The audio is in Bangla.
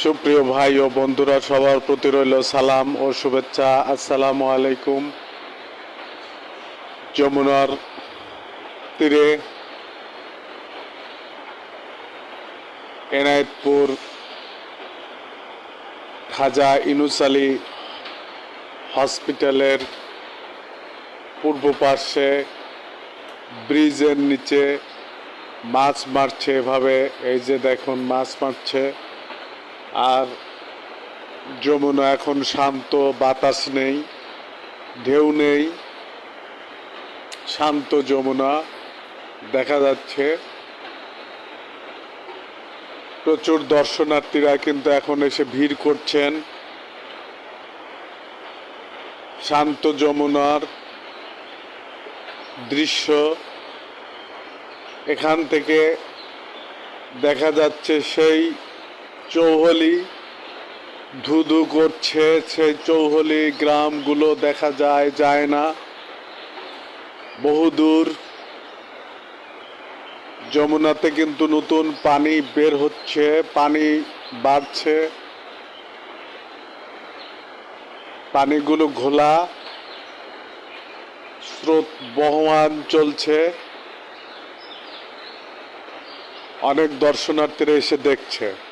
সুপ্রিয় ভাই ও বন্ধুরা, সবার প্রতি রইল সালাম ও শুভেচ্ছা। আসসালামু আলাইকুম। যমুনার তীরে এনায়েতপুর খাজা ইনুস হসপিটালের পূর্ব পার্শ্বে ব্রিজের নিচে মাছ মারছে এভাবে। এই যে দেখুন, মাছ মারছে। আর যমুনা এখন শান্ত, বাতাস নেই, ঢেউ নেই, শান্ত যমুনা দেখা যাচ্ছে। প্রচুর দর্শনার্থীরা কিন্তু এখন এসে ভিড় করছেন। শান্ত যমুনার দৃশ্য এখান থেকে দেখা যাচ্ছে সেই চৌহলি, ধুধু করছে সেই চৌহলি গ্রামগুলো দেখা যায় যায় না। বহুদূর যমুনাতে কিন্তু নতুন পানি বের হচ্ছে, পানি বাড়ছে। পানিগুলো ঘোলা, স্রোত বহমান চলছে। অনেক দর্শনার্থীরা এসে দেখছে।